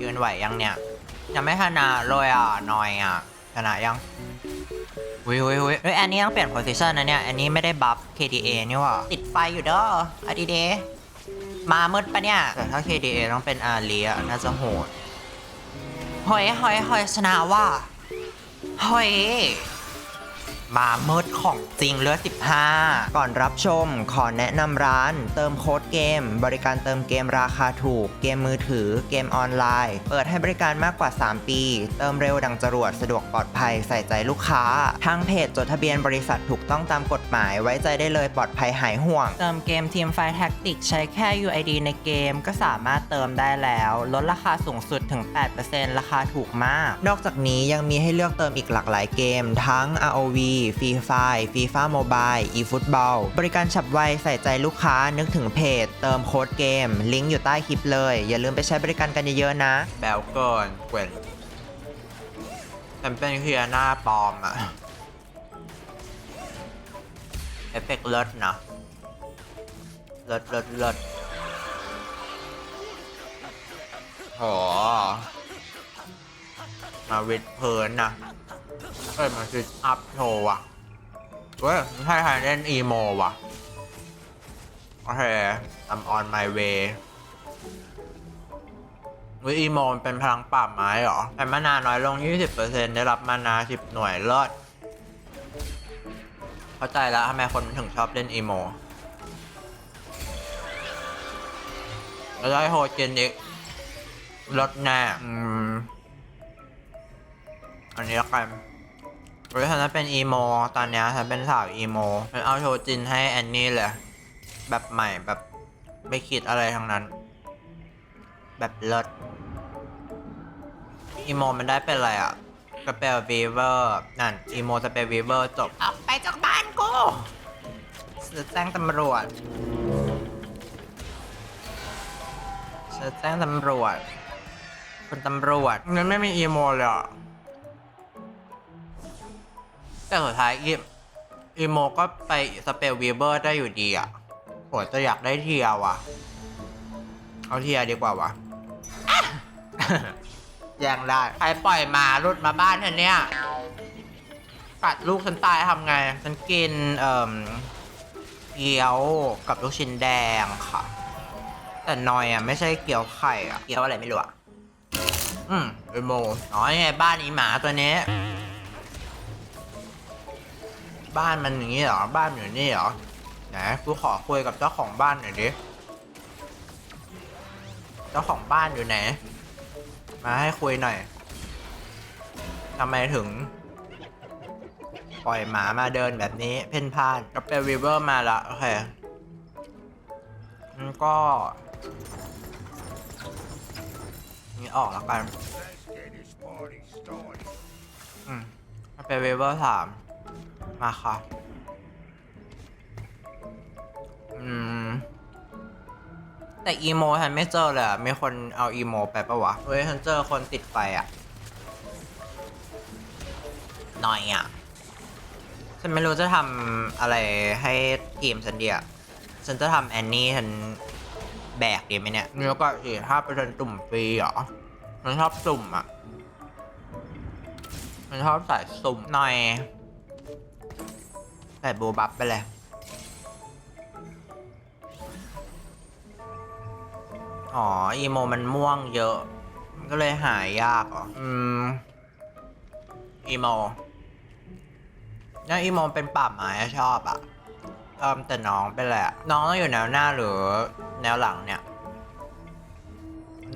ยืนไหวยังเนี่ย ยังไม่ชนะเลยอะหน่อยอะชนะยังวิววิววิเฮ้ยอันนี้ต้องเปลี่ยนโพสิชันนะเนี่ย อันนี้ไม่ได้บัฟ KDA นี่หว่าติดไฟอยู่เด้ออะดีเดมามืดปะเนี่ย แต่ถ้า KDA ต้องเป็นอาเลียน่าจะโหดเฮ้ยเฮ้ยเฮ้ยชนะว่าเฮ้ย มามืดของจริงเลือด 15 ก่อนรับชม ขอแนะนำร้าน เติมโค้ดเกม บริการเติมเกมราคาถูก เกมมือถือ เกมออนไลน์ เปิดให้บริการมากกว่า 3 ปี เติมเร็วดังจรวดสะดวกปลอดภัยใส่ใจลูกค้า ทางเพจจดทะเบียนบริษัทถูกต้องตามกฎหมายไว้ใจได้เลยปลอดภัยหายห่วง เติมเกมทีมไฟแท็กติกใช้แค่ UID ในเกมก็สามารถเติมได้แล้ว ลดราคาสูงสุดถึง 8%ราคาถูกมาก นอกจากนี้ยังมีให้เลือกเติมอีกหลากหลายเกม ทั้ง ROV Free Fire FIFA Mobile eFootball บริการฉับไวใส่ใจลูกค้านึกถึงเพจ เติมโค้ดเกม ลิงก์อยู่ใต้คลิปเลย อย่าลืมไปใช้บริการกันเยอะๆนะ แบลก่อนเกวนฉันเป็นเคียหน้าปลอมอะเอฟเฟกต์เลิศนะเลิศเลิศเลิศโหมาวิดเพลินนะ เอ้ยมันคืออัพโชว์ว่ะเว้ยไม่ใช่ใครเล่นอีโมว่ะ โอเค I'm on my way วิอีโมนเป็นพลังปราบไม้เหรอแต่มานาน้อยลง 20%ได้รับมานา 10 หน่วยเลิศเข้าใจแล้วทำไมคนถึงชอบเล่นอีโมแล้วได้โฮเจนอีกลดแน่อืมอันนี้ละกัน เฮ้ยฉันนั้นเป็นอีโม ตอนนี้ฉันเป็นสาวอีโมฉันเอาโชจินให้แอนนี่เลย แบบใหม่แบบไม่คิดอะไรทั้งนั้น แบบเลิศอีโมมันได้เป็นอะไรอะสเปลวีเวอร์นั่นอีโมสเปลวีเวอร์จบออกไปจากบ้านกูจะแจ้งตำรวจจะแจ้งตำรวจคุณตำรวจมันไม่มีอีโมเลยอะ แต่สุดท้ายอีอีโมก็ไปสเปลวีเวอร์ได้อยู่ดีอะโหจะอยากได้เทียว่ะ เอาเทียดีกว่าวะแย่งได้ ใครปล่อยหมารุดมาบ้านฉันเนี่ยกัดลูกฉันตายทำไง ฉันกิน เอ่อเกี๊ยวกับลูกชิ้นแดงค่ะ แต่นอยอะ ไม่ใช่เกี๊ยวไข่อะ เกี๊ยวอะไรไม่รู้อะ อืมไอโมน้อยไงบ้านอีหมาตัวนี้ บ้านมันอย่างนี้เหรอ บ้านอยู่นี่เหรอ ไหนกูขอคุยกับเจ้าของบ้านหน่อยดิ เจ้าของบ้านอยู่ไหน มาให้คุยหน่อยทำไมถึง ปล่อยหมามาเดินแบบนี้ เพ่นพ่านก็เป็นวีเวอร์มาละโอเคก็นี่ออกแล้วกัน อืมเป็นวีเวอร์สาม มาค่ะ อืม แต่อีโมฉันไม่เจอเลยมีคนเอาอีโมไปปะวะ เฮ้ยฉันเจอคนติดไฟอะหน่อยอะฉันไม่รู้จะทำอะไรให้ทีมฉันดีอะฉันจะทำแอนนี่ฉันแบกดีไหมเนี่ยเนื้อก็สี่ห้าเปอร์เซ็นต์ตุ่มฟรีเหรอมันชอบสุ่มอะมันชอบใส่สุ่มหน่อย ใส่บูบับไปเลยอ๋อ อีโมมันม่วงเยอะ มันก็เลยหายยากเหรออืม อีโมน่อีโมเป็นป่าไม้ชอบอะเออแต่น้องเป็นแหละ น้องต้องอยู่แนวหน้าหรือแนวหลังเนี่ย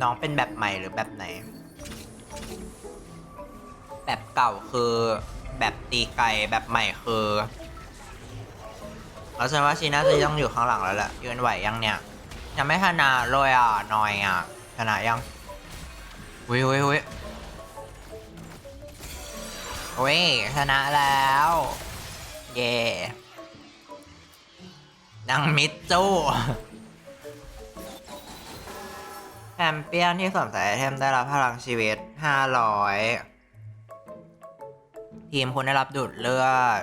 น้องเป็นแบบใหม่หรือแบบไหน แบบเก่าคือแบบตีไกลแบบใหม่คือ เอาฉันว่าชีน่าจะต้องอยู่ข้างหลังแล้วแหละยืนไหวยังเนี่ย ยังไม่ชนะเลยอะนอยอะชนะยังวิววิววิวิชนะแล้ว เย่นังมิดจู้แชมเปี้ยนที่สวมใส่ไอเทมได้รับพลังชีวิต 500 ทีมคุณได้รับดูดเลือด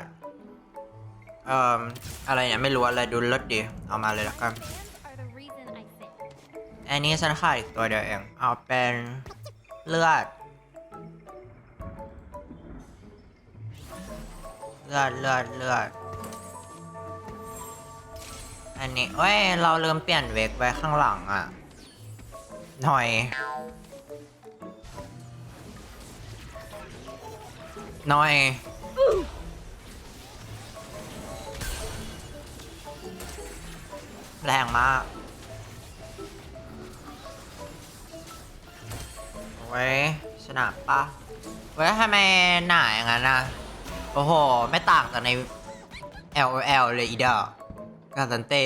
เอ่ออะไรเนี่ยไม่รู้อะไรดูเลือดดีเอามาเลยละกันอันนี้ฉันขาดอีกตัวเดียวเอง เอาเป็นเลือด เลือดเลือดเลือดอันนี้เอ้ย เราลืมเปลี่ยนเวกไว้ข้างหลังอะ หน่อย หน่อย แรงมากเว้ยชนะปะเว้ยทำไมหนาอย่างนั้นอะโอ้โห ไม่ต่างจากใน L O L เลยอีเดอร์กาซันเต้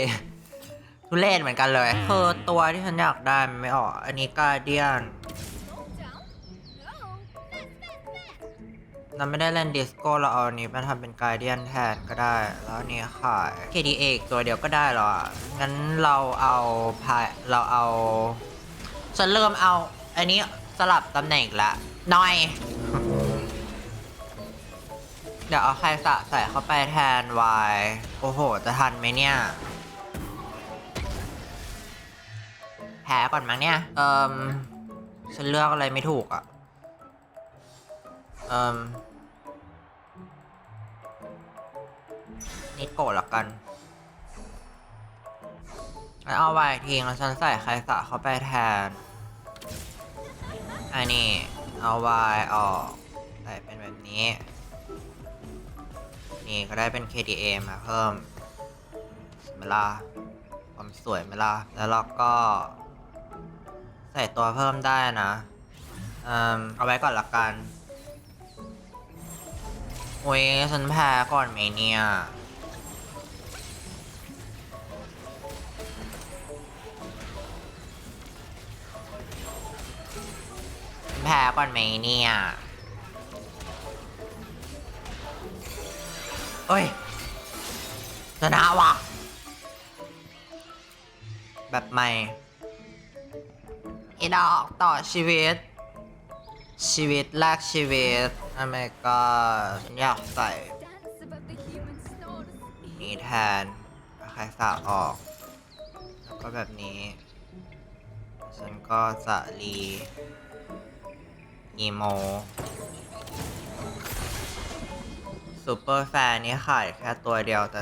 ทุเล่นเหมือนกันเลยคือตัวที่ฉันอยากได้มันไม่ออก อันนี้กาเดียน เราไม่ได้เล่นดิสโก้เราเอาอันนี้มาทำเป็นกาเดียนแทนก็ได้ แล้วนนี้ขาย KDA อีกตัวเดียวก็ได้หรอ งั้นเราเอาพายเราเอา ฉันเริ่มเอา อันนี้สลับตำแหน่งละหน่อย เดี๋ยวเอาใครสะใส่เข้าไปแทนวายโอ้โห จะทันไหมเนี่ย แพ้ก่อนมั้งเนี่ย เอิมฉันเลือกอะไรไม่ถูกอะ่ะ เอิมนิดโกละกันงั้นเอาไว้ทิ้งแล้วฉันใส่ใครสะเข้าไปแทน อันนี้ เอาไว้ออกใส่เป็นแบบนี้ นี่ก็ได้เป็น KDA มาเพิ่มเวลาความสวยเวลาแล้วเราก็ ใส่ตัวเพิ่มได้นะเอืมเอาไว้ก่อนละกันโอ้ยฉันแพ้ก่อนไหมเนี่ย แพ้ก่อนไหมเนี่ยเอ้ยชนะว่ะ แบบใหม่อีดอกต่อชีวิต ชีวิตแลกชีวิตอเมริกาอยากใส่นี้แทนใครสาออก แล้วก็แบบนี้ ฉันก็จะรี อีโมซูเปอร์แฟนนี่ขายแค่ตัวเดียวแต่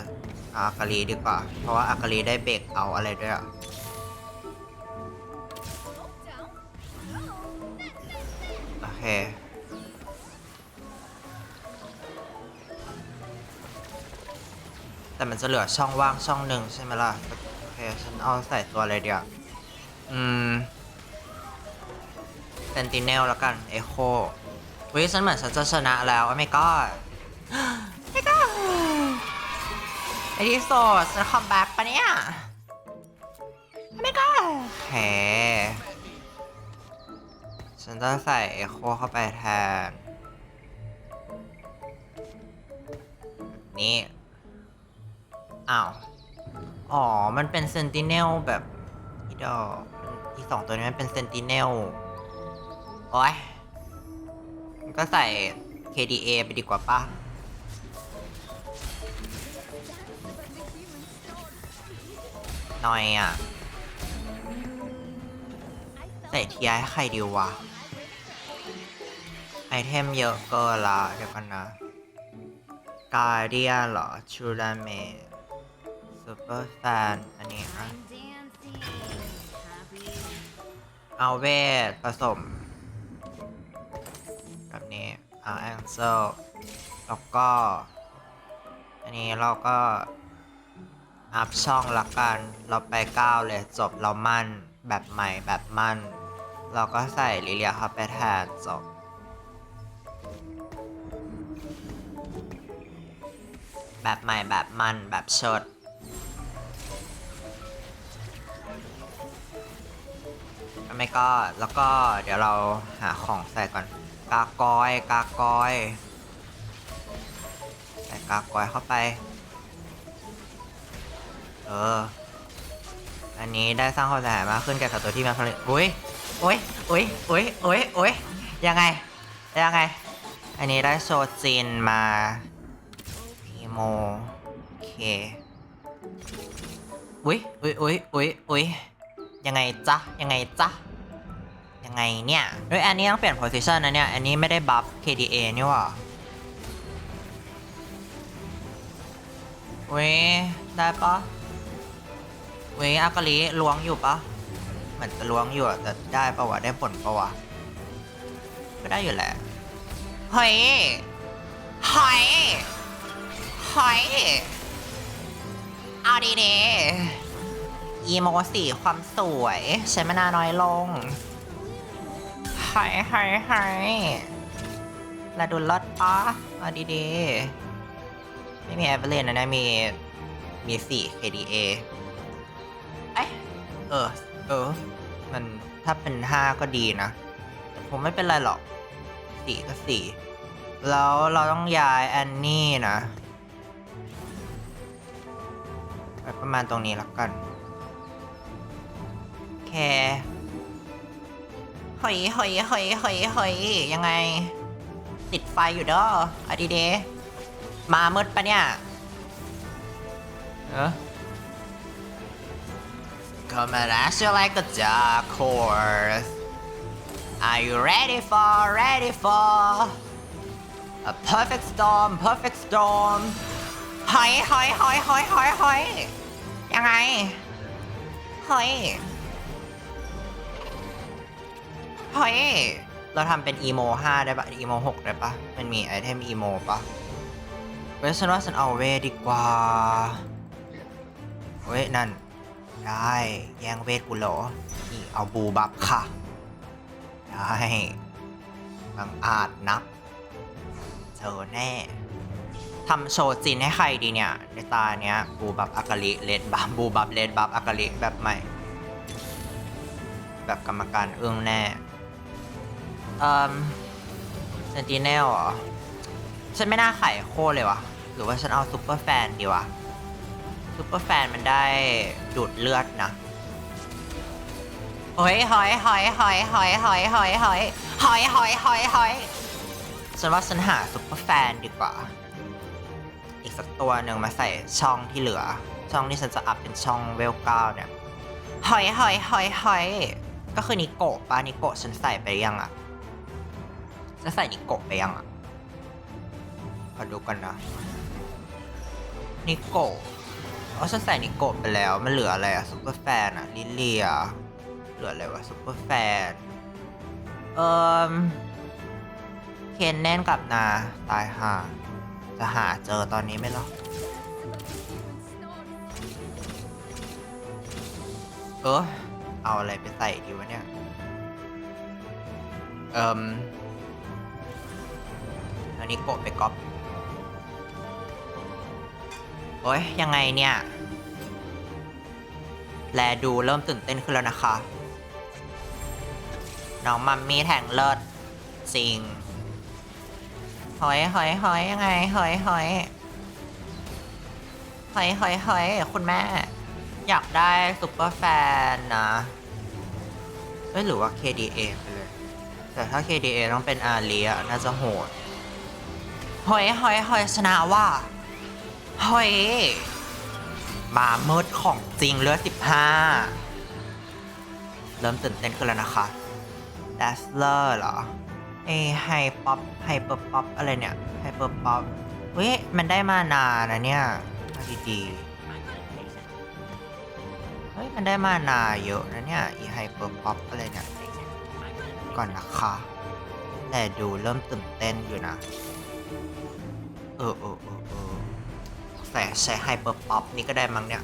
อาอากาลีดีกว่า เพราะว่าอากาลีได้เบรกเอาอะไรด้วยอะโอเคแต่มันจะเหลือช่องว่างช่องหนึ่งใช่ไหมล่ะ โอเค ฉันเอาใส่ตัวอะไรเดียว อืม ซนติเนลแล้วกันเอโควิฉันเหมือนฉันจะชนะแล้วโอ้ไม่ก็ไม่ก็ไอที่โซฉันคัมแบ็กปะเนี่ยไม่ก็โอเคฉันจะใส่เอโคเข้าไปแทน นี้อ้าวอ๋อ มันเป็นเซนติเนลแบบอีดอกอีสองตัวนี้มันเป็นเซนติเนล โอ้ยก็ใส่ KDA ไปดีกว่าป่ะ หน่อยอะ ใส่ทีไอให้ใครดีวะ ไอเทมเยอะเกินละเดี๋ยวกันนะ กาเดียเหรอ ชูราเมซูเปอร์แฟน อันนี้อะ เอาเวทผสม เอาแองเซลแล้วก็ อันนี้เราก็ อัพช่องละกัน เราไปก้าวเลยจบเรามั่นแบบใหม่แบบมั่น เราก็ใส่ลิเลียเข้าไปแทนจบแบบใหม่แบบมั่นแบบเชิดไม่ก็แล้วก็เดี๋ยวเราหาของใส่ก่อน กากอยกากอยใส่กากอยเข้าไป เออ อันนี้ได้สร้างความเสียหายมากขึ้นแก่ศัตรูที่มาผลิตอุ้ยอุ้ยอุ้ยอุ้ยอุ้ยอุ้ยยังไง ยังไง อันนี้ได้โชจินมาพีโมโอเคอุ้ยอุ้ยอุ้ยอุ้ยอุ้ยยังไงจ๊ะ ยังไงจ๊ะ ยังไงเนี่ยเฮ้ยอันนี้ต้องเปลี่ยน position นะเนี่ย อันนี้ไม่ได้บัฟ KDA นี่หว่าเว้ยได้ปะเว้ยอากาลิล้วงอยู่ปะเหมือนจะล้วงอยู่แต่ได้ปะวะได้ผลปะวะก็ได้อยู่แหละเฮ้ยเฮ้ยเฮ้ยเอาดีเดอีโมสีความสวย ใช้มานานน้อยลง เฮ้ยเฮ้ยเฮ้ยแล้วดูลดปะเอาดีดีๆ ไม่มีแอเวอร์เลนนะเนะมี มีสี่ KDA เอ้ยเออ เออ มันถ้าเป็นห้าก็ดีนะแต่ผมไม่เป็นไรหรอกสี่ก็สี่ แล้วเราต้องย้ายแอนนี่นะไปประมาณตรงนี้แล้วกัน แค่ หอยหอยหอยหอยหอยยังไง ติดไฟอยู่ด้ออดีเดมามืดปะเนี่ยฮะอก็มาแล้วชื่ออะไรก็จะ course Are you ready for ready for a perfect storm perfect storm หอยหอยหอยหอยหอยหอยยังไงหอย เฮ้ยเราทำเป็นอีโม5ได้ปะอีโม6ได้ปะมันมีไอเทมอีโมปะเว้ยฉันว่าฉันเอาเวดีกว่า เว้ย นั่น ได้แย่งเวทกูเหรอ นี่ เอาบูบับค่ะ ได้บังอาจนักเจอแน่ทำโชว์จินให้ใครดีเนี่ย ในตาเนี้ย บูบับอากาลิเลดบับบูบับเลดบับอากาลิแบบใหม่ แบบกรรมการเอื้องแน่ เอ่อเซนติเนลเหรอ ฉันไม่น่าไขโคเลยวะหรือว่าฉันเอาซุปเปอร์แฟนดีวะซุปเปอร์แฟนมันได้ดูดเลือดนะเฮ้ยหอยหอยหอยหอยหอยหอยหอยหอยหอยหอยหอยฉันว่าฉันหาซุปเปอร์แฟนดีกว่า อีกสักตัวหนึ่งมาใส่ช่องที่เหลือ ช่องที่ฉันจะอัพเป็นช่องเวลเก้าเนี่ยหอยหอยหอยหอยก็คือนิโกะปะนิโกะฉันใส่ไปยังอะ ฉันใส่นิโกะไปยังอะมาดูกันนะ นิโกะอ๋อฉันใส่นิโกะไปแล้ว มันเหลืออะไรอะซุปเปอร์แฟนอะลิเลีย เหลืออะไรวะซุปเปอร์แฟน เอ่อ เคนแน่นกับนา ตายห่า จะหาเจอตอนนี้ไหมหรอเออเอาอะไรไปใส่ดีวะเนี่ย เอ่ม อันนี้โกะไปก๊อปโอ้ยยังไงเนี่ย แลดูเริ่มตื่นเต้นขึ้นแล้วนะคะ น้องมัมมี่แทงเลิศจริงหอยหอยหอยยังไงหอยหอยหอยหอยหอยคุณแม่ อยากได้ซุปเปอร์แฟนนะเอ้ยหรือว่า KDA ไปเลย แต่ถ้า KDA ต้องเป็นอาเลียน่าจะโหด หอยหอยหอยชนะว่าหอยมาเมิดของจริงเลือด15เริ่มตื่นเต้นขึ้นแล้วนะคะด a สเลอร์เหรอเอ้ไฮป๊อปไฮเปอร์ป๊อปอะไรเนี่ยไฮเปอร์ป๊อปเว้ยมันได้มานานนะเนี่ยเอาดีเฮ้ยมันได้มานาเยอะนะเนี่ยอีไฮเปอร์ป๊อปอะไรเนี่ยก่อนนะคะแต่ดูเริ่มตื่นเต้นอยู่นะ เออเออเออเออแต่ใช้ไฮเปอร์ป๊อปนี่ก็ได้มั้งเนี่ย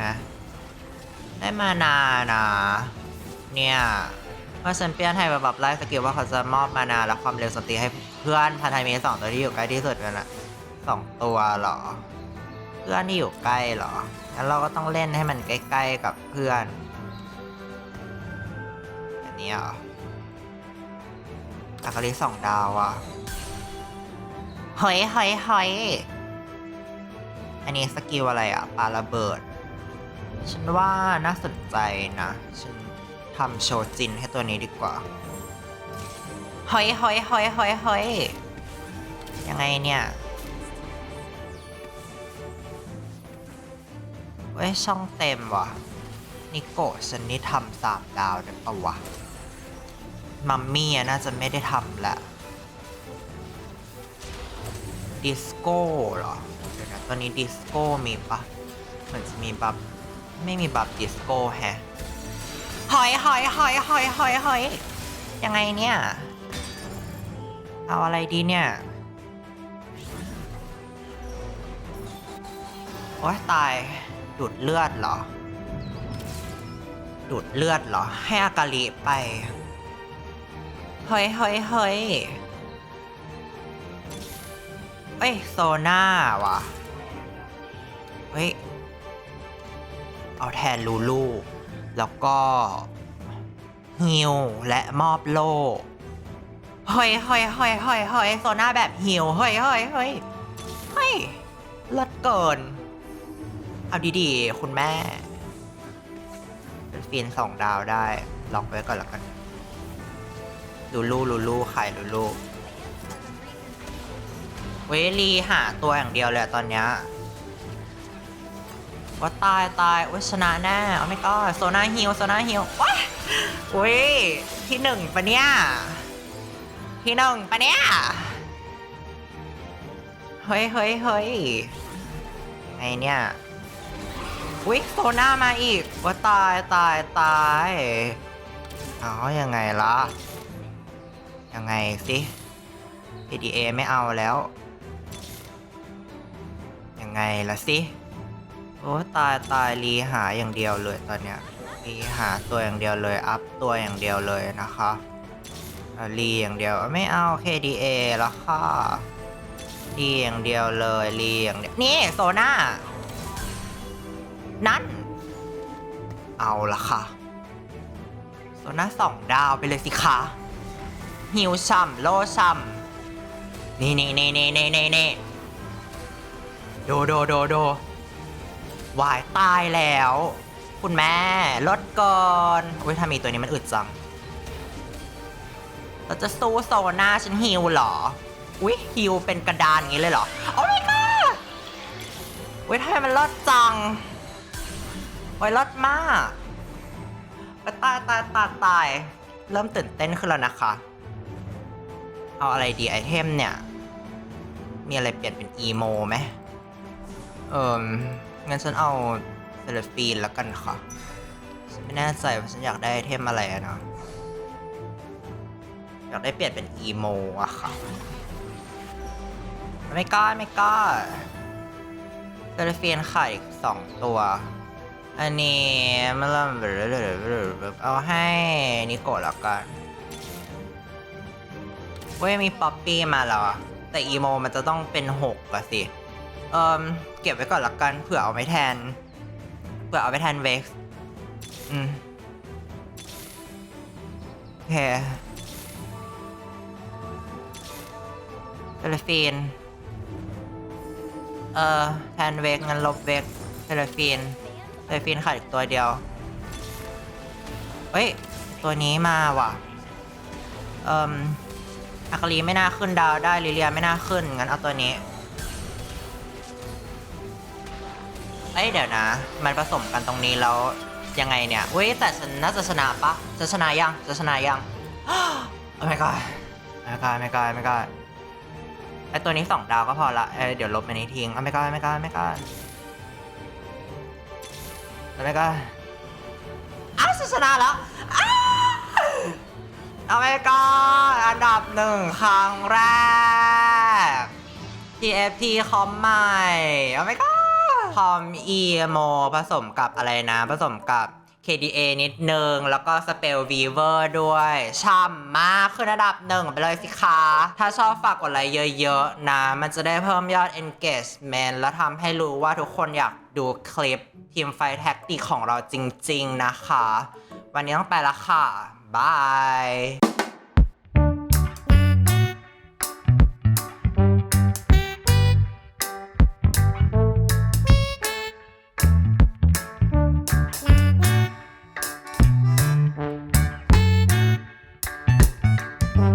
นะได้มานานะเนี่ยเมื่อฉันเปลี่ยนให้แบบแบบไล่สกิลว่าเขาจะมอบมานาและความเร็วสตีให้เพื่อนพันธมิตรสองตัวที่อยู่ใกล้ที่สุดกันอะสองตัวเหรอ เพื่อนที่อยู่ใกล้เหรองั้นเราก็ต้องเล่นให้มันใกล้ๆกับเพื่อนอันนี้เหรออากาลิสองดาวอะ เฮ้ยเฮ้ยเฮ้ยอันนี้สกิลอะไรอะปาระเบิด ฉันว่าน่าสนใจนะ ฉันทำโชว์จินให้ตัวนี้ดีกว่าเฮ้ยเฮ้ยเฮ้ยเฮ้ยเฮ้ยยังไงเนี่ยเว้ยช่องเต็มว่ะ นิโกะฉันนี่ทำสามดาวได้ปะวะ มัมมี่น่าจะไม่ได้ทำแหละ ดิสโก้เหรอเดี๋ยวนะตอนนี้ดิสโก้มีปะเหมือนจะมีบับไม่มีบับดิสโก้แฮะหอยหอยหอยหอยหอยหอยยังไงเนี่ย เอาอะไรดีเนี่ยโอ๊ยตายดูดเลือดเหรอดูดเลือดเหรอ ให้อากาลิไปเฮ้ยเฮ้ยเฮ้ย เฮ้ยโซน่าวะเฮ้ย เอาแทนลูลูแล้วก็ฮิวและมอบโล่เฮ้ยเฮ้ยเฮ้ยเฮ้ยเฮ้ยโซน่าแบบฮิวเฮ้ยเฮ้ยเฮ้ยเฮ้ยเลิศเกิน เอาดีๆ คุณแม่ เป็นฟีนสองดาวได้ ล็อกไว้ก่อนแล้วกัน ลูลูลูลูไข่ลูลู วลีหาตัวอย่างเดียวเลยตอนเนี้ยว่าตายตายว่าชนะแน่เอาไม่ก็โซนาฮิลโซนาฮิลว้าอุ้ยที่หนึ่งปะเนี่ยที่หนึ่งปะเนี่ยเฮ้ยเฮ้ยเฮ้ยไงเนี่ยอุ๊ยโซน่ามาอีกว่าตายตายตายเอายังไงล่ะยังไงสิ PDA ไม่เอาแล้ว ไงล่ะสิ โอ้ตายตายรีหาอย่างเดียวเลยตอนเนี้ยรีหาตัวอย่างเดียวเลย อัพตัวอย่างเดียวเลยนะคะอะรีอย่างเดียวไม่เอา KDA แล้วค่ะรีอย่างเดียวเลยรีอย่างเดียวนี่โซน่านั่น เอาละค่ะ โซน่าสองดาวไปเลยสิคะหิวช่ำโลช่ำนี่นี่นี่นี่นี่นี่ โดโดโดโดวายตายแล้ว คุณแม่ลดก่อนอุ้ยถ้ามีตัวนี้มันอึดจัง เราจะสู้โซน่าฉันฮิวเหรอ อุ้ยฮิวเป็นกระดานอย่างนี้เลยเหรอ โอ้ my god อุ้ยทำไมมันลดจังโอ้ยรอดมากไปตายตายตายตายเริ่มตื่นเต้นขึ้นแล้วนะคะ เอาอะไรดีไอเทมเนี่ย มีอะไรเปลี่ยนเป็นอีโมไหม เอิมงั้นฉันเอาเซเลฟีนแล้วกันค่ะฉันไม่แน่ใจว่าฉันอยากได้ไอเทมอะไรอะเนาะอยากได้เปลี่ยนเป็นอีโมอะค่ะ ไม่กล้าไม่กล้าเซเลฟีนขาดอีกสองตัว อันนี้มันเริ่มเอาให้นิโกะแล้วกันเว้ยมีป๊อปปี้มาแล้วแต่อีโมมันจะต้องเป็นหกอะสิ เอิมเก็บไว้ก่อนละกันเผื่อเอาไปแทน เผื่อเอาไปแทนเว็กซ์อืมโอเคเทเลฟีน เอ่อ แทนเวกงั้นลบเวกเทเลฟีนเทเลฟีนขาดอีกตัวเดียว เฮ้ย ตัวนี้มาว่ะ เอ่มอากาลีไม่น่าขึ้นดาวได้ลิเลียไม่น่าขึ้น งั้นเอาตัวนี้ เอ้ยเดี๋ยวนะ มันผสมกันตรงนี้แล้วยังไงเนี่ยเว้ยแต่ฉันน่าจะชนะปะจะชนะยังจะชนะยังโอ้ my god ไม่กล้าไม่กล้าไม่กล้าไอตัวนี้สองดาวก็พอละเอยเดี๋ยวลบไปนี้ทิ้งเอาไม่กล้าไม่กล้าไม่กล้าเอาไม่กล้าอ้าวฉันชนะแล้วอ้าวเอาไม่กล้าอันดับหนึ่งครั้งแรก TFT คอมใหม่เอาไม่กล้า คอม EMO ผสมกับอะไรนะ ผสมกับ KDA นิดนึง แล้วก็ Spell Weaver ด้วย ช่ำมากขึ้นระดับหนึ่งไปเลยสิคะ ถ้าชอบฝากกดไลค์เยอะๆ นะ มันจะได้เพิ่มยอด engagement แล้วทำให้รู้ว่าทุกคนอยากดูคลิปทีมไฟแท็กติกของเราจริงๆนะคะ วันนี้ต้องไปละค่ะ บาย